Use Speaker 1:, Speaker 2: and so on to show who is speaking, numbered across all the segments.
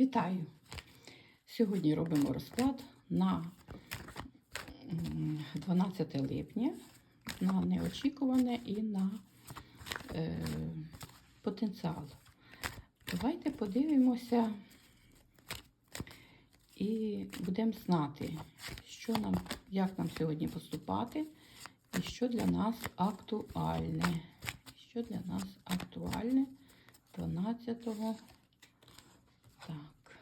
Speaker 1: Вітаю! Сьогодні робимо розклад на 12 липня, на неочікуване і на е, потенціал. Давайте подивимося і будемо знати, що нам, як нам сьогодні поступати, і що для нас актуальне. Що для нас актуальне 12 так.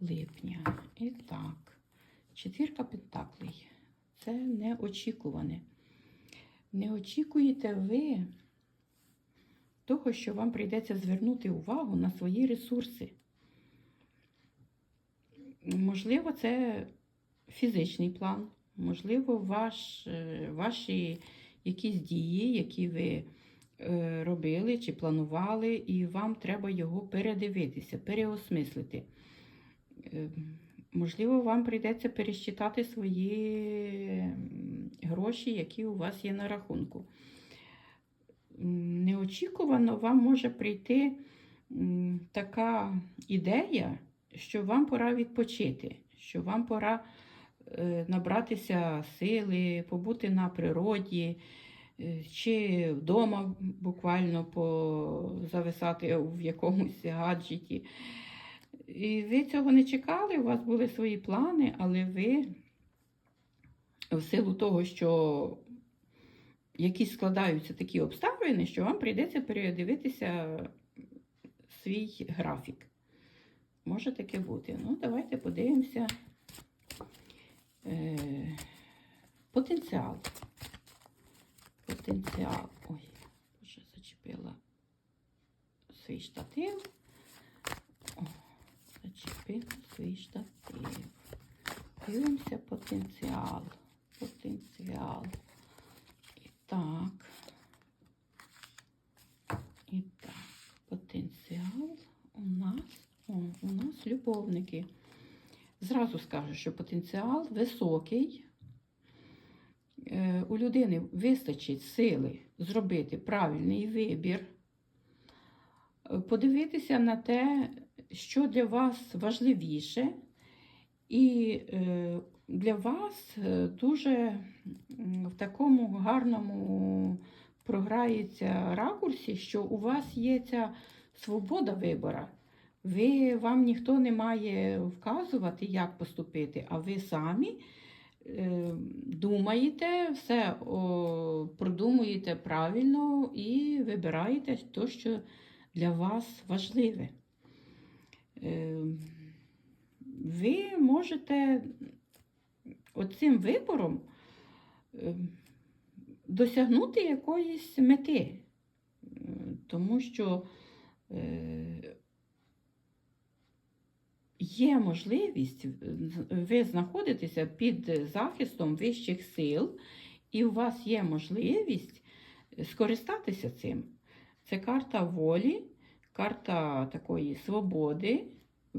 Speaker 1: Липня. І так. Четвірка пентаклей. Це неочікуване. Не очікуєте ви того, що вам прийдеться звернути увагу на свої ресурси. Можливо, це фізичний план, можливо, ваш, е, ваші якісь дії, які ви робили чи планували, і вам треба його передивитися, переосмислити. Е, Можливо, вам прийдеться пересчитати свої гроші, які у вас є на рахунку. Неочікувано вам може прийти така ідея, що вам пора відпочити, що вам пора е, набратися сили, побути на природі, е, чи вдома буквально позависати в якомусь гаджеті. І ви цього не чекали, у вас були свої плани, але ви в силу того, що якісь складаються такі обставини, що вам прийдеться передивитися свій графік. Може таке бути. Ну, давайте подивимося. Е, потенціал. Потенціал. Ой, вже зачепила свій штатив. О, зачепила свій штатив. Дивимося потенціал. Потенціал. І так. І так, потенціал у нас, о, у нас любовники. Зразу скажу, що потенціал високий. Е, У людини вистачить сили зробити правильний вибір, е, подивитися на те, що для вас важливіше, і е, для вас дуже в такому гарному програється ракурсі, що у вас є ця свобода вибора. Ви, вам ніхто не має вказувати, як поступити, а ви самі думаєте, все продумуєте правильно і вибираєте те, що для вас важливе. Е, ви можете оцим вибором е, досягнути якоїсь мети, Е, тому що є можливість, е, ви знаходитеся під захистом вищих сил, і у вас є можливість скористатися цим. Це карта волі, карта такої свободи,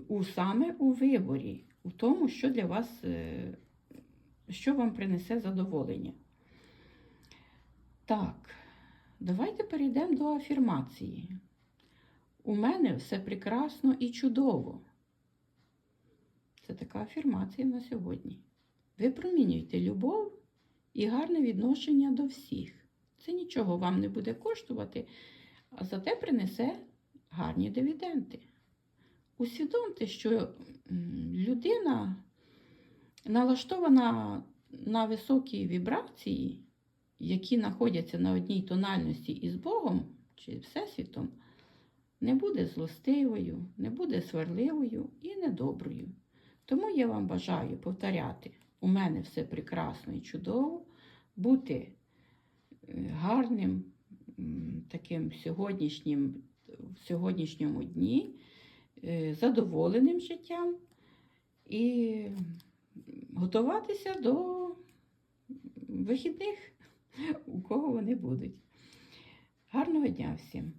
Speaker 1: у, саме у виборі, у тому, що для вас, е, що вам принесе задоволення. Так, давайте перейдемо до афірмації. У мене все прекрасно і чудово. Це така афірмація на сьогодні. Ви промінюєте любов і гарне відношення до всіх. Це нічого вам не буде коштувати, а зате принесе гарні дивіденди. Усвідомте, що людина налаштована на високі вібрації, які знаходяться на одній тональності із Богом чи Всесвітом, не буде злостивою, не буде сварливою і недоброю. Тому я вам бажаю повторяти: у мене все прекрасно і чудово, бути е, гарним таким сьогоднішнім, в сьогоднішньому дні, е, задоволеним життям і готуватися до вихідних, у кого вони будуть. Гарного дня всім!